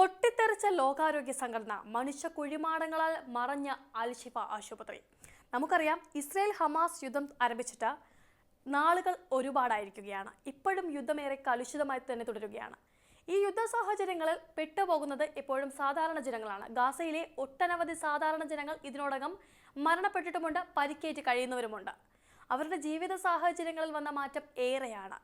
പൊട്ടിത്തെറിച്ച ലോകാരോഗ്യ സംഘടന മനുഷ്യ കുഴിമാടങ്ങളാൽ മറഞ്ഞ അൽഷിഫ ആശുപത്രി. നമുക്കറിയാം ഇസ്രയേൽ ഹമാസ് യുദ്ധം ആരംഭിച്ചിട്ട് നാളുകൾ ഒരുപാടായിരിക്കുകയാണ്. ഇപ്പോഴും യുദ്ധമേറെ കലുഷിതമായി തന്നെ തുടരുകയാണ്. ഈ യുദ്ധ സാഹചര്യങ്ങളിൽ പെട്ടുപോകുന്നത് എപ്പോഴും സാധാരണ ജനങ്ങളാണ്. ഗാസയിലെ ഒട്ടനവധി സാധാരണ ജനങ്ങൾ ഇതിനോടകം മരണപ്പെട്ടിട്ടുമുണ്ട് പരിക്കേറ്റ് കഴിയുന്നവരുമുണ്ട്. അവരുടെ ജീവിത സാഹചര്യങ്ങളിൽ വന്ന മാറ്റം ഏറെയാണ്.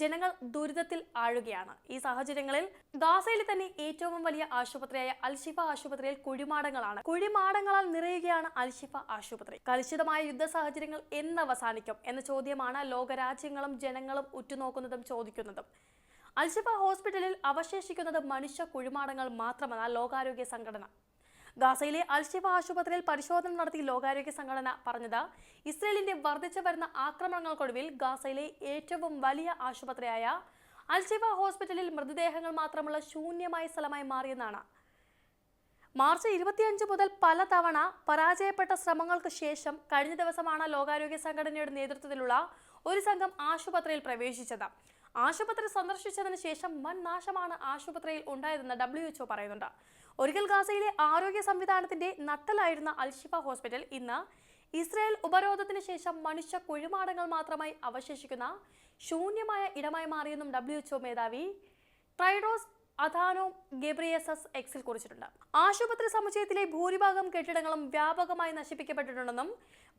ജനങ്ങൾ ദുരിതത്തിൽ ആഴുകയാണ്. ഈ സാഹചര്യങ്ങളിൽ ഗാസയിൽ തന്നെ ഏറ്റവും വലിയ ആശുപത്രിയായ അൽഷിഫ ആശുപത്രിയിൽ കുഴിമാടങ്ങളാണ്. കുഴിമാടങ്ങളാൽ നിറയുകയാണ് അൽഷിഫ ആശുപത്രി. കലുഷിതമായ യുദ്ധ സാഹചര്യങ്ങൾ എന്ന് അവസാനിക്കും എന്ന ചോദ്യമാണ് ലോകരാജ്യങ്ങളും ജനങ്ങളും ഉറ്റുനോക്കുന്നതും ചോദിക്കുന്നതും. അൽഷിഫ ഹോസ്പിറ്റലിൽ അവശേഷിക്കുന്നത് മനുഷ്യ കുഴിമാടങ്ങൾ മാത്രമെന്ന ലോകാരോഗ്യ സംഘടന. ഗാസയിലെ അൽഷിഫ ആശുപത്രിയിൽ പരിശോധന നടത്തി ലോകാരോഗ്യ സംഘടന പറഞ്ഞത് ഇസ്രയേലിന്റെ വർദ്ധിച്ചു വരുന്ന ആക്രമണങ്ങൾക്കൊടുവിൽ ഗാസയിലെ ഏറ്റവും വലിയ ആശുപത്രിയായ അൽഷിഫ ഹോസ്പിറ്റലിൽ മൃതദേഹങ്ങൾ മാത്രമുള്ള ശൂന്യമായ സ്ഥലമായി മാറിയെന്നാണ്. മാർച്ച് ഇരുപത്തിയഞ്ച് മുതൽ പലതവണ പരാജയപ്പെട്ട ശ്രമങ്ങൾക്ക് ശേഷം കഴിഞ്ഞ ദിവസമാണ് ലോകാരോഗ്യ സംഘടനയുടെ നേതൃത്വത്തിലുള്ള ഒരു സംഘം ആശുപത്രിയിൽ പ്രവേശിച്ചത്. ആശുപത്രി സന്ദർശിച്ചതിന് ശേഷം വൻ നാശമാണ് ആശുപത്രിയിൽ ഉണ്ടായതെന്ന് ഡബ്ല്യു എച്ച്ഒ പറയുന്നുണ്ട്. ഒരിക്കൽ ഗാസയിലെ ആരോഗ്യ സംവിധാനത്തിന്റെ നട്ടലായിരുന്ന അൽഷിഫ ഹോസ്പിറ്റൽ ഇന്ന് ഇസ്രായേൽ ഉപരോധത്തിന് ശേഷം മനുഷ്യ കുഴിമാടങ്ങൾ മാത്രമായി അവശേഷിക്കുന്ന ശൂന്യമായ ഇടമായി മാറിയെന്നും ഡബ്ല്യു എച്ച്ഒ മേധാവി ട്രൈഡോസ് അഥാനോ ഗെബ്രിയസസ് എക്സിൽ കുറിച്ചിട്ടുണ്ട്. ആശുപത്രി സമുച്ചയത്തിലെ ഭൂരിഭാഗം കെട്ടിടങ്ങളും വ്യാപകമായി നശിപ്പിക്കപ്പെട്ടിട്ടുണ്ടെന്നും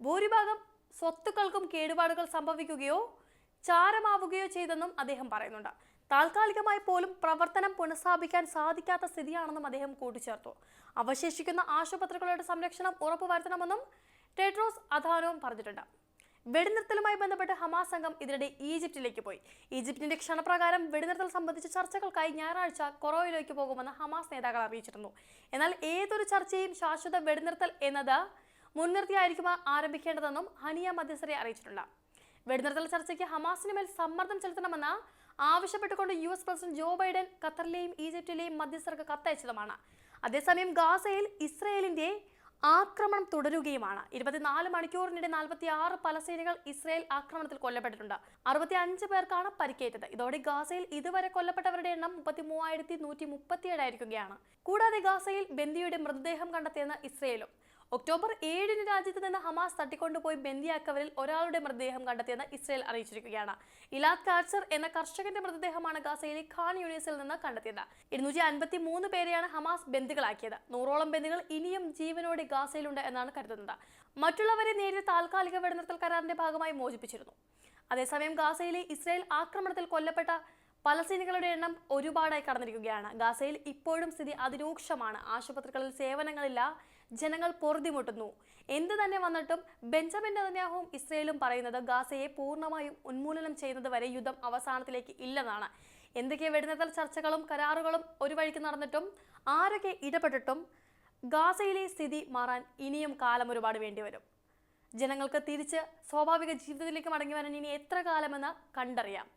ഭൂരിഭാഗം സ്വത്തുക്കൾക്കും കേടുപാടുകൾ സംഭവിക്കുകയോ ചാരമാവുകയോ ചെയ്തെന്നും അദ്ദേഹം പറയുന്നുണ്ട്. താൽക്കാലികമായി പോലും പ്രവർത്തനം പുനഃസ്ഥാപിക്കാൻ സാധിക്കാത്ത സ്ഥിതിയാണെന്നും അദ്ദേഹം കൂട്ടിച്ചേർത്തു. അവശേഷിക്കുന്ന ആശുപത്രികളുടെ സംരക്ഷണം ഉറപ്പുവരുത്തണമെന്നും ടെഡ്രോസ് അധാനവും പറഞ്ഞിട്ടുണ്ട്. വെടിനിർത്തലുമായി ബന്ധപ്പെട്ട് ഹമാസ് സംഘം ഇതിനിടെ ഈജിപ്തിലേക്ക് പോയി. ഈജിപ്തിന്റെ ക്ഷണപ്രകാരം വെടിനിർത്തൽ സംബന്ധിച്ച ചർച്ചകൾക്കായി ഞായറാഴ്ച കൊറോയിലേക്ക് പോകുമെന്ന് ഹമാസ് നേതാക്കൾ അറിയിച്ചിരുന്നു. എന്നാൽ ഏതൊരു ചർച്ചയും ശാശ്വത വെടിനിർത്തൽ എന്നത് മുൻനിർത്തിയായിരിക്കും ആരംഭിക്കേണ്ടതെന്നും ഹനിയ മധ്യസ്ഥരെ അറിയിച്ചിട്ടുണ്ട്. വെടിനിർത്തൽ ചർച്ചയ്ക്ക് ഹമാസിന് മേൽ സമ്മർദ്ദം ചെലുത്തണമെന്ന് ആവശ്യപ്പെട്ടുകൊണ്ട് U S president Joe Biden ഖത്തറിലെയും ഈജിപ്തിലെയും മധ്യസ്ഥർക്ക് കത്തയച്ചതുമാണ്. അതേസമയം ഗാസയിൽ ഇസ്രയേലിന്റെ ആക്രമണം തുടരുകയുമാണ്. ഇരുപത്തിനാല് മണിക്കൂറിനിടെ നാൽപ്പത്തി ആറ് പലസ്തീനികൾ ഇസ്രയേൽ ആക്രമണത്തിൽ കൊല്ലപ്പെട്ടിട്ടുണ്ട്. അറുപത്തി അഞ്ച് പേർക്കാണ് പരിക്കേറ്റത്. ഇതോടെ ഗാസയിൽ ഇതുവരെ കൊല്ലപ്പെട്ടവരുടെ എണ്ണം മുപ്പത്തി മൂവായിരത്തി നൂറ്റി മുപ്പത്തിയേഴായിരിക്കുകയാണ് കൂടാതെ ഗാസയിൽ ബന്ദിയുടെ മൃതദേഹം കണ്ടെത്തിയെന്ന് ഇസ്രയേലും. ഒക്ടോബർ ഏഴിന് രാജ്യത്ത് നിന്ന് ഹമാസ് തട്ടിക്കൊണ്ടുപോയി ബന്ദിയാക്കവരിൽ ഒരാളുടെ മൃതദേഹം കണ്ടെത്തിയെന്ന് ഇസ്രയേൽ അറിയിച്ചിരിക്കുകയാണ്. ഇലാദ് കാർച്ചർ എന്ന കർഷകന്റെ മൃതദേഹമാണ് ഗാസയിലെ ഖാൻ യൂണിയസിൽ നിന്ന് കണ്ടെത്തിയത്. ഇരുന്നൂറ്റി അൻപത്തി മൂന്ന് പേരെയാണ് ഹമാസ് ബന്ദികളാക്കിയത്. നൂറോളം ബന്ദികൾ ഇനിയും ജീവനോടെ ഗാസയിലുണ്ട് എന്നാണ് കരുതുന്നത്. മറ്റുള്ളവരെ നേരിയ താൽക്കാലിക വെടിനിർത്തൽ കരാറിന്റെ ഭാഗമായി മോചിപ്പിച്ചിരുന്നു. അതേസമയം ഗാസയിലെ ഇസ്രയേൽ ആക്രമണത്തിൽ കൊല്ലപ്പെട്ട പലസ്തീനികളുടെ എണ്ണം ഒരുപാടായി കടന്നിരിക്കുകയാണ്. ഗാസയിൽ ഇപ്പോഴും സ്ഥിതി അതിരൂക്ഷമാണ്. ആശുപത്രികളിൽ സേവനങ്ങളില്ല. ജനങ്ങൾ പൊറുതിമുട്ടുന്നു. എന്ത് തന്നെ വന്നിട്ടും ബെഞ്ചമിൻ നെതന്യാഹുവും ഇസ്രയേലും പറയുന്നത് ഗാസയെ പൂർണമായും ഉന്മൂലനം ചെയ്യുന്നത് വരെ യുദ്ധം അവസാനത്തിലേക്ക് ഇല്ലെന്നാണ്. എന്തൊക്കെ വെടിനിർത്തൽ ചർച്ചകളും കരാറുകളും ഒരു വഴിക്ക് നടന്നിട്ടും ആരൊക്കെ ഇടപെട്ടിട്ടും ഗാസയിലെ സ്ഥിതി മാറാൻ ഇനിയും കാലം ഒരുപാട് വേണ്ടിവരും. ജനങ്ങൾക്ക് തിരിച്ച് സ്വാഭാവിക ജീവിതത്തിലേക്ക് മടങ്ങി വരാൻ ഇനി എത്ര കാലമെന്ന് കണ്ടറിയാം.